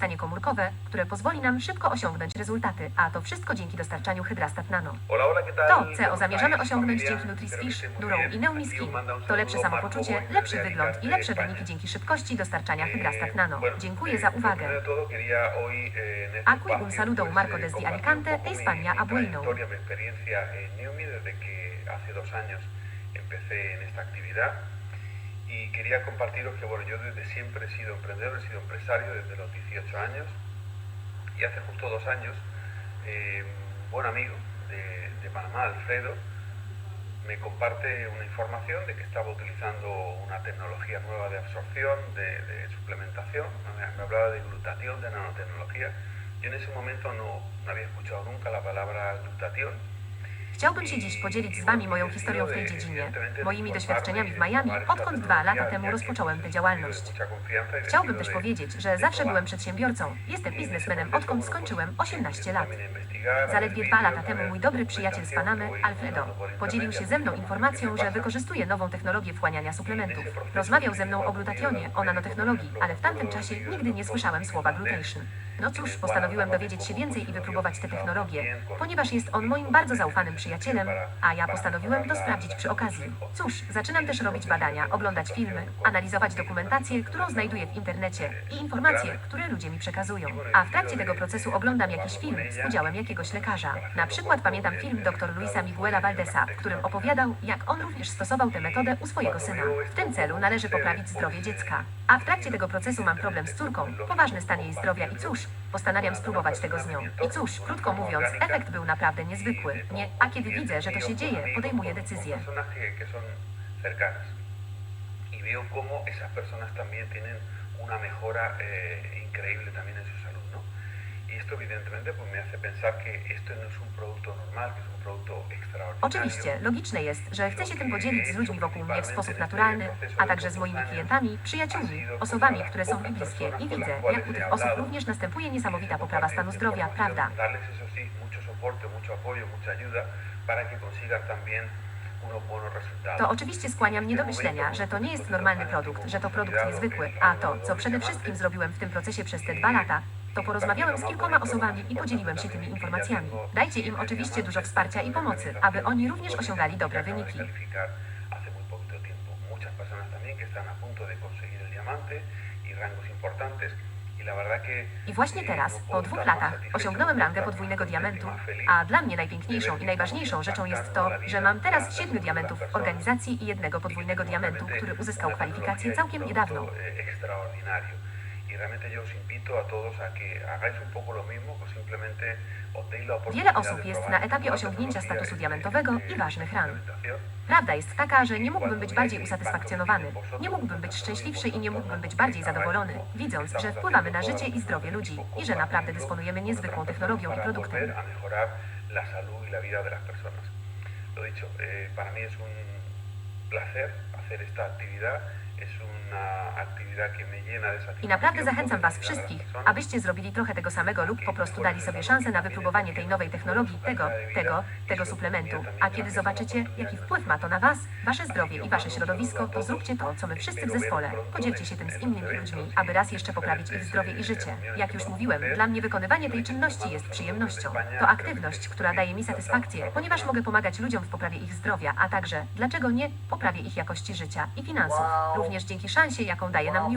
stanie komórkowe, które pozwoli nam szybko osiągnąć rezultaty, a to wszystko dzięki dostarczaniu Hydrastat Nano. Hola, hola, ¿qué tal? To, ¿Cómo co zamierzamy osiągnąć dzięki Nutrisfish, Durą i bien. Neumiski, Aquí os manda un to lepsze samopoczucie, lepszy wygląd i lepsze wyniki dzięki szybkości dostarczania Eh, Hydrastat Nano. Dziękuję eh, za uwagę. eh, este Aquí un espacio, saludo Marco eh, desde Alicante, un España, a Bueno. empecé en esta actividad y quería compartiros que bueno, yo desde siempre he sido emprendedor, he sido empresario desde los 18 años y hace justo dos años eh, un buen amigo de, Panamá, Alfredo, me comparte una información de que estaba utilizando una tecnología nueva de absorción, de, suplementación, me hablaba de glutatión, de nanotecnología. Yo en ese momento no, no había escuchado nunca la palabra glutatión. Chciałbym się dziś podzielić z Wami moją historią w tej dziedzinie, moimi doświadczeniami w Miami, odkąd dwa lata temu rozpocząłem tę działalność. Chciałbym też powiedzieć, że zawsze byłem przedsiębiorcą. Jestem biznesmenem, odkąd skończyłem 18 lat. Zaledwie dwa lata temu mój dobry przyjaciel z Panamy, Alfredo, podzielił się ze mną informacją, że wykorzystuje nową technologię wchłaniania suplementów. Rozmawiał ze mną o glutationie, o nanotechnologii, ale w tamtym czasie nigdy nie słyszałem słowa glutation. No cóż, postanowiłem dowiedzieć się więcej i wypróbować tę technologię, ponieważ jest on moim bardzo zaufanym przyjacielem, a ja postanowiłem to sprawdzić przy okazji. Cóż, zaczynam też robić badania, oglądać filmy, analizować dokumentację, którą znajduję w internecie i informacje, które ludzie mi przekazują. A w trakcie tego procesu oglądam jakiś film z udziałem jakiegoś lekarza. Na przykład pamiętam film dr Luisa Miguela Valdesa, w którym opowiadał, jak on również stosował tę metodę u swojego syna. W tym celu należy poprawić zdrowie dziecka. A w trakcie tego procesu mam problem z córką, poważny stan jej zdrowia i cóż, postanawiam spróbować tego z nią. I cóż, krótko mówiąc, efekt był naprawdę niezwykły. Nie, a kiedy widzę, że to się dzieje, podejmuję son cercanas. Y veo cómo esas personas también tienen una mejora eh, increíble también en su salud, ¿no? Y esto evidentemente pues me hace pensar que esto no es un producto normal, que es un producto extraordinario. Oczywiście, logiczne jest, że chcę się tym podzielić z ludźmi wokół mnie w sposób naturalny, a także z moimi klientami, przyjaciółmi, osobami, które są mi bliskie i widzę, jak u tych osób również następuje niesamowita poprawa stanu zdrowia, prawda? To oczywiście skłania mnie do myślenia, że to nie jest normalny produkt, że to produkt niezwykły, a to, co przede wszystkim zrobiłem w tym procesie przez te dwa lata, to porozmawiałem z kilkoma osobami i podzieliłem się tymi informacjami. Dajcie im oczywiście dużo wsparcia i pomocy, aby oni również osiągali dobre wyniki. I właśnie teraz, po dwóch latach, osiągnąłem rangę podwójnego diamentu, a dla mnie najpiękniejszą i najważniejszą rzeczą jest to, że mam teraz siedmiu diamentów w organizacji i jednego podwójnego diamentu, który uzyskał kwalifikację całkiem niedawno. Y realmente yo os invito a todos a que hagáis un poco lo mismo, que simplemente os deis la oportunidad Wiele osób jest na etapie osiągnięcia statusu de- diamentowego de i ważnych ran. Prawda jest taka, że nie mógłbym być bardziej usatysfakcjonowany, nie mógłbym być szczęśliwszy i nie mógłbym być bardziej zadowolony, widząc, że wpływamy na życie i zdrowie ludzi i że naprawdę dysponujemy niezwykłą technologią i produktem. y. Lo dicho, eh, para mí es un placer hacer esta actividad. I naprawdę zachęcam Was wszystkich, abyście zrobili trochę tego samego lub po prostu dali sobie szansę na wypróbowanie tej nowej technologii, tego, tego, tego suplementu. A kiedy zobaczycie, jaki wpływ ma to na Was, Wasze zdrowie i Wasze środowisko, to zróbcie to, co my wszyscy w zespole. Podzielcie się tym z innymi ludźmi, aby raz jeszcze poprawić ich zdrowie i życie. Jak już mówiłem, dla mnie wykonywanie tej czynności jest przyjemnością. To aktywność, która daje mi satysfakcję, ponieważ mogę pomagać ludziom w poprawie ich zdrowia, a także, dlaczego nie, poprawie ich jakości życia i finansów. Również dzięki szansie, jaką daje nam New